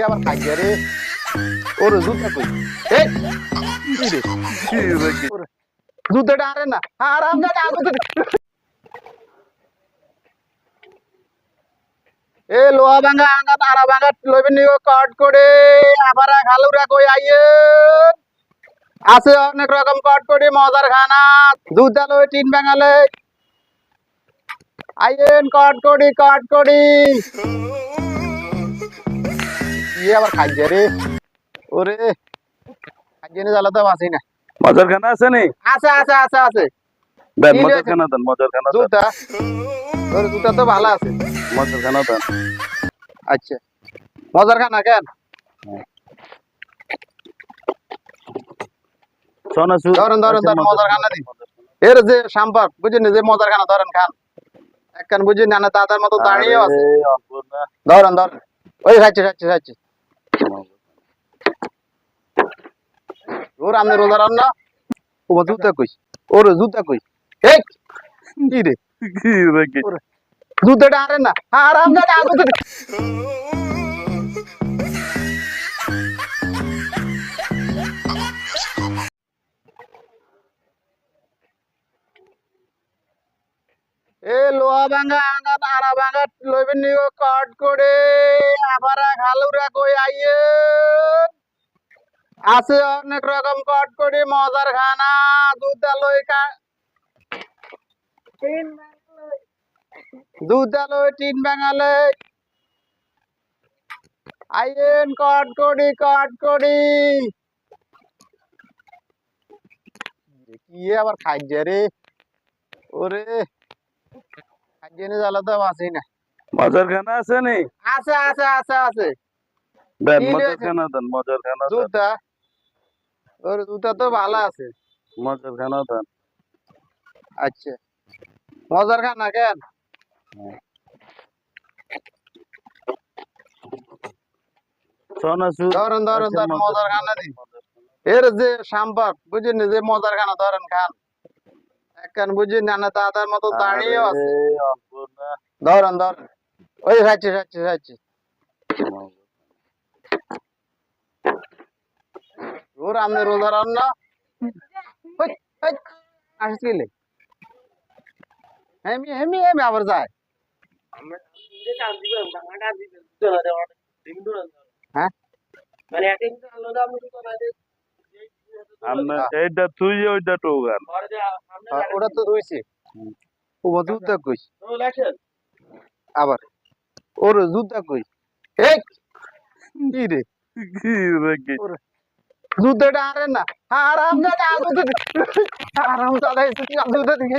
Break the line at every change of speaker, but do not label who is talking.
আবার খাইছে রে ওর জুতা কই ওরে, জুতাটা আরে না আরাম দাদা এ লোহা ভাঙা আঙ্গা তারা ভাঙা লইবেন নিও কাট করে আবার খালুরা কই আইয়ে আছে অনেক রকম কাট করে মজার খানা দুধ লই টিন ভাঙালে আইয়েন কাট করি কাট করি আবার খাইছে রে ওরে খাইছে নি জ্বালা তো বাঁচি না
মজার খানা আছে নি
আছে আছে আছে আছে
দেন মজার খানা দেন মজার খানা
জুতা তোর জুতা তো ভালো আছে
মজার খানা দেন
আচ্ছা মজার খানা কেন ধরেন, ধরেন, ধরেন, মজার খানা দিন। এর যে সাম্পার বুঝেন যে মজার খানা ধরেন খান একখান বুঝেন না দাদার মতো দাঁড়িয়েও আছে ধরেন ধরেন ওই খাচ্ছে খাচ্ছে খাচ্ছে ওর আমনে রোজা রান্না ও জুতা কই ওর জুতা কই এই কি রে? জুতাটা আরে না। আরাম দাদা জুতা এ লোহা ভাঙা আঙ্গা তারা ভাঙা লইবেন নিও কাট করে। আবার খালুরা কই আইয়ে? আছে অনেক রকম কাট করে মজার খানা দুধ লই কা দুধ লই টিন বাঙালে। আইয়েন কাট করি কাট করি কি আবার খাইছে রে? ওরে খাইছে নি জ্বালা তো বাঁচি না।
মজার খানা আছে নি?
আছে আছে আছে আছে।
মজার খানা দেন মজার খানা
জুতা ওর জুতা তো ভালো আছে।
মজার খানা
আচ্ছা। মজার খানা কেন? ধরেন ধরেন ধরেন
মজার
মজার খানা দিন। এর যে সাম্পার বুঝেন যে মজার খানা ধরেন খান। একখান বুঝেন না? দাদার মতো দাঁড়িয়েও আছে। ধরেন ধরেন। ওই খাচ্ছে খাচ্ছে খাচ্ছে ওর আমনে আসিস কি লে? হেমি হেমি হেমি আবার যায়। হ্যাঁ।
এইটা তুই ওইটা টোগান
ওটা তো রয়েছে ও জুতা কই আবার। ওর জুতা কই? এই! কি রে?
কি রে কি?
জুতাটা আরে না আরাম দাদা আরাম দাদা জুতা দিকে